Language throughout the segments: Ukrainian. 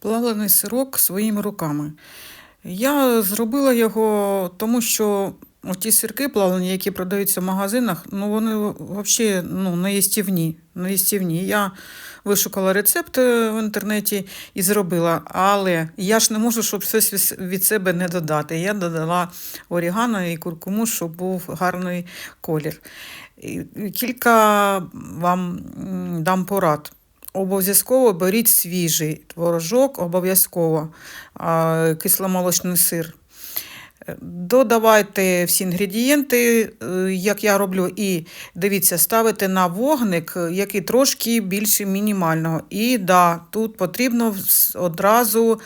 плавлений сирок своїми руками. Я зробила його, тому що ті сирки плавлені, які продаються в магазинах, ну вони взагалі ну, неїстівні. неїстівні. Я вишукала рецепт в інтернеті і зробила, але я ж не можу, щоб щось від себе не додати. Я додала орігано і куркуму, щоб був гарний колір. Кілька вам дам порад. Обов'язково беріть свіжий творожок, обов'язково кисломолочний сир. Е, Додавайте всі інгредієнти, е, як я роблю, і дивіться, ставите на вогник, е, який трошки більше мінімального. І да, тут потрібно одразу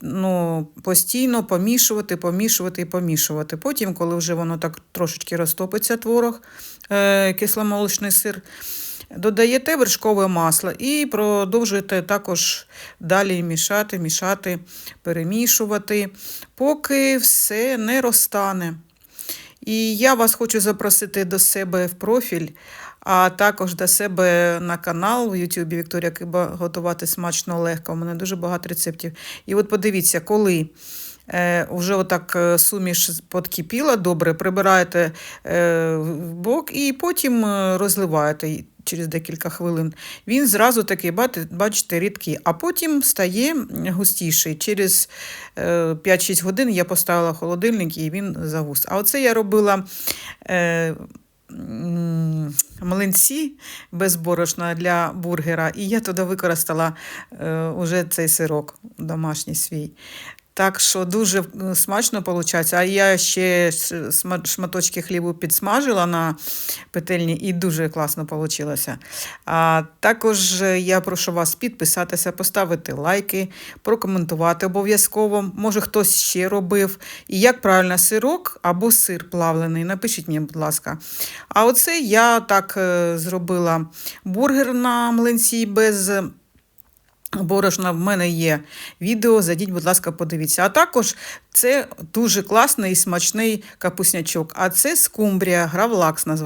ну, постійно помішувати, помішувати і помішувати. Потім, коли вже воно так трошечки розтопиться, творог, е, кисломолочний сир, додаєте вершкове масло і продовжуєте також далі мішати, мішати, перемішувати, поки все не розтане. І я вас хочу запросити до себе в профіль, а також до себе на канал в YouTube Вікторія Киба готувати смачно легко. У мене дуже багато рецептів. І от подивіться, коли е, вже отак е, суміш подкипіла добре, прибираєте е, в бок і потім розливаєте через декілька хвилин. Він зразу такий, бачите, рідкий, а потім стає густіший. Через е, 5-6 годин я поставила холодильник і він загус. А оце я робила. Е, Млинці без борошна для бургера, і я туди використала е, уже цей сирок домашній свій. Так що дуже е, смачно виходить. А я ще шматочки хлібу підсмажила на петельні і дуже класно вийшло. А також е, я прошу вас підписатися, поставити лайки, прокоментувати обов'язково. Може, хтось ще робив. І як правильно сирок або сир плавлений. Напишіть мені, будь ласка. А оце я так е, зробила бургер на млинці без. Борошна в мене є відео, зайдіть, будь ласка, подивіться. А також це дуже класний і смачний капуснячок. А це скумбрія, гравлакс називається.